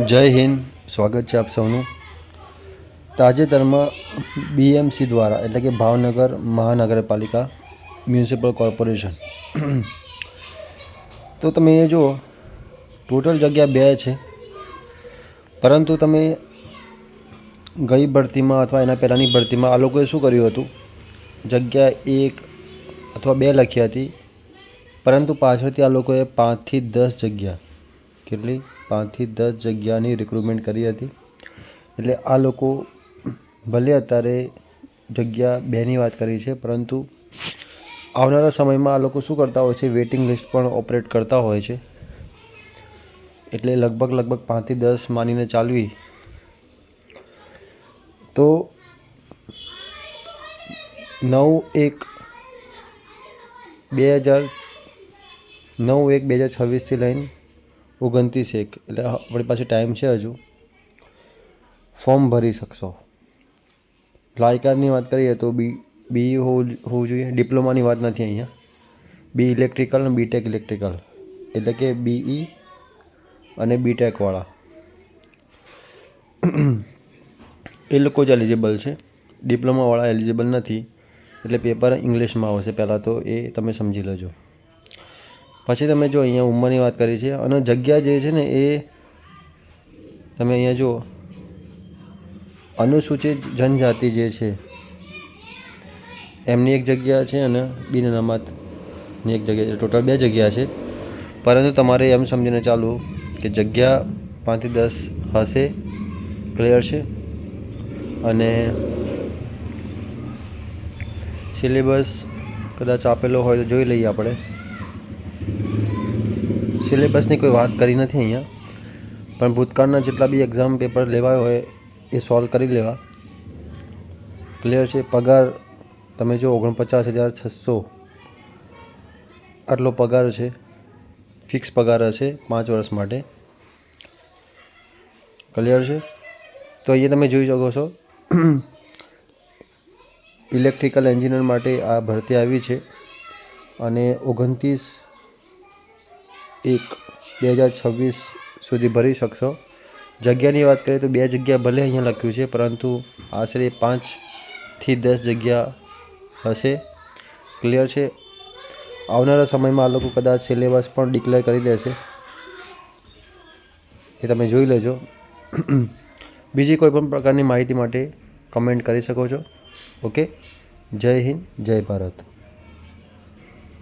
જય હિન્દ. સ્વાગત છે આપ સૌનું. તાજેતરમાં બીએમસી દ્વારા, એટલે કે ભાવનગર મહાનગરપાલિકા મ્યુનિસિપલ કોર્પોરેશન. તો તમે એ જુઓ, ટોટલ જગ્યા બે છે. પરંતુ તમે ગઈ ભરતીમાં અથવા એના પહેલાંની ભરતીમાં આ લોકોએ શું કર્યું હતું? જગ્યા એક અથવા બે લખી હતી, પરંતુ પાછળથી આ લોકોએ પાંચથી દસ જગ્યા કેટલી પાંચથી દસ જગ્યાની રિક્રુટમેન્ટ કરી હતી. એટલે આ લોકો ભલે અત્યારે જગ્યા બેની વાત કરી છે, પરંતુ આવનારા સમયમાં આ લોકો શું કરતા હોય છે વેઇટિંગ લિસ્ટ પણ ઓપરેટ કરતા હોય છે. એટલે લગભગ લગભગ પાંચથી દસ માનીને ચાલવી. તો નવ એક બે હજાર નવ એક બે હજાર છવ્વીસથી લઈને ઓગણત્રીસ એક, એટલે આપણી પાસે ટાઈમ છે હજુ. ફોર્મ ભરી શકશો. લાયકાતની વાત કરીએ તો બી બી હોવું હોવું જોઈએ. ડિપ્લોમાની વાત નથી અહીંયા. બી ઇલેક્ટ્રિકલ અને બીટેક ઇલેક્ટ્રિકલ એટલે કે બીઈ અને બીટેકવાળા એ લોકો જ એલિજિબલ છે. ડિપ્લોમાવાળા એલિજિબલ નથી. એટલે પેપર ઇંગ્લિશમાં આવશે. પહેલાં તો એ તમે સમજી લેજો. પછી તમે જો અહીંયા ઉંમરની વાત કરી છે, અને જગ્યા જે છે ને એ તમે અહીંયા જુઓ અનુસૂચિત જનજાતિ જે છે, એમની એક જગ્યા છે અને બિન અનામતની એક જગ્યા છે. ટોટલ બે જગ્યા છે. પરંતુ તમારે એમ સમજીને ચાલવું કે જગ્યા પાંચથી દસ હશે, ક્લિયર છે? અને સિલેબસ કદાચ આપેલો હોય તો જોઈ લઈએ આપણે. સિલેબસની કોઈ વાત કરી નથી અહીંયા. પણ ભૂતકાળના જેટલા બી એક્ઝામ પેપર લેવાય હોય, એ સોલ્વ કરી લેવા. ક્લિયર છે? પગાર, તમે જો ઓગણપચાસ હજાર છસો. આટલો પગાર છે. ફિક્સ પગાર હશે પાંચ વર્ષ માટે. ક્લિયર છે? તો અહીંયા તમે જોઈ શકો છો. ઇલેક્ટ્રિકલ એન્જિનિયર માટે આ ભરતી આવી છે. અને ઓગણત્રીસ એક બે હજાર છવ્વીસ સુધી ભરી શકશો. જગ્યાની વાત કરીએ તો બે જગ્યા ભલે અહીંયા લખ્યું છે, પરંતુ આશરે પાંચથી દસ જગ્યા હશે. ક્લિયર છે? આવનારા સમયમાં આ લોકો કદાચ સિલેબસ પણ ડિક્લેર કરી દેશે. એ તમે જોઈ લેજો. બીજી કોઈ પણ પ્રકારની માહિતી માટે કમેન્ટ કરી શકો છો. ઓકે જય હિન્દ, જય ભારત.